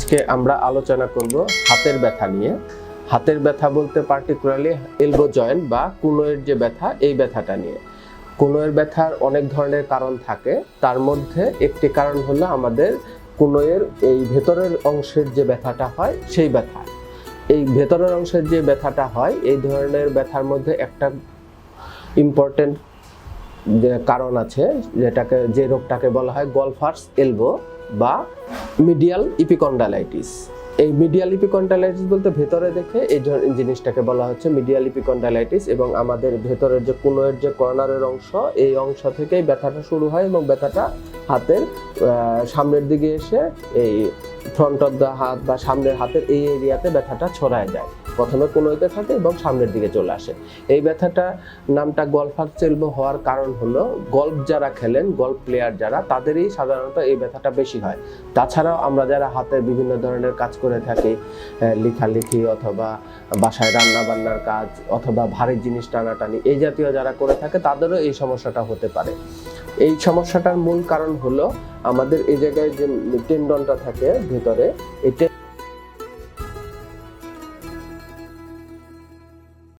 আজকে আমরা আলোচনা করব হাতের ব্যথা নিয়ে। হাতের ব্যথা বলতে পার্টিকুলারলি এলবো জয়েন্ট বা কুনোয়ের যে ব্যথা, এই ব্যথাটা নিয়ে। কুনোয়ের ব্যথার অনেক ধরনের কারণ থাকে। তার মধ্যে একটি কারণ হলো আমাদের কুনোয়ের এই ভেতরের অংশের যে ব্যথাটা হয়, সেই ব্যথা। এই ভেতরের অংশের যে ব্যথাটা হয়, এই ধরনের ব্যথার মধ্যে একটা ইম্পর্টেন্ট যে কারণ আছে, যেটাকে, যে রোগটাকে বলা হয় গলফার্স এলবো। বা মিডিয়াল ইপিকন্ডালাইটিস এই মিডিয়াল ইপিকন্ডালাইটিস বলতে ভেতরে দেখে এই জিনিসটাকে বলা হচ্ছে মিডিয়াল ইপিকন্ডালাইটিস এবং আমাদের ভেতরের যে কোনোয়ের যে কর্নারের অংশ, এই অংশ থেকেই ব্যথাটা শুরু হয় এবং ব্যথাটা হাতের সামনের দিকে এসে এই ফ্রন্ট অফ দ্য হাত বা সামনের হাতের এই এরিয়াতে ব্যথাটা ছড়ায় যায়। প্রথমে কোনোইতে থাকে এবং সামনের দিকে চলে আসে। এই ব্যথাটা নামটা গলফার চেলবো হওয়ার কারণ হলো গল্ফ যারা খেলেন, গল্ফ প্লেয়ার যারা, তাদেরই সাধারণত এই ব্যথাটা বেশি হয়। তাছাড়াও আমরা যারা হাতে বিভিন্ন ধরনের কাজ করে থাকি লেখালেখি অথবা বাসায় রান্না বান্নার কাজ অথবা ভারী জিনিস টানাটানি, এই জাতীয় যারা করে থাকে, তাদেরও এই সমস্যাটা হতে পারে। এই সমস্যাটার মূল কারণ হলো আমাদের এই জায়গায় যে টেন্ডনটা থাকে ভেতরে, এই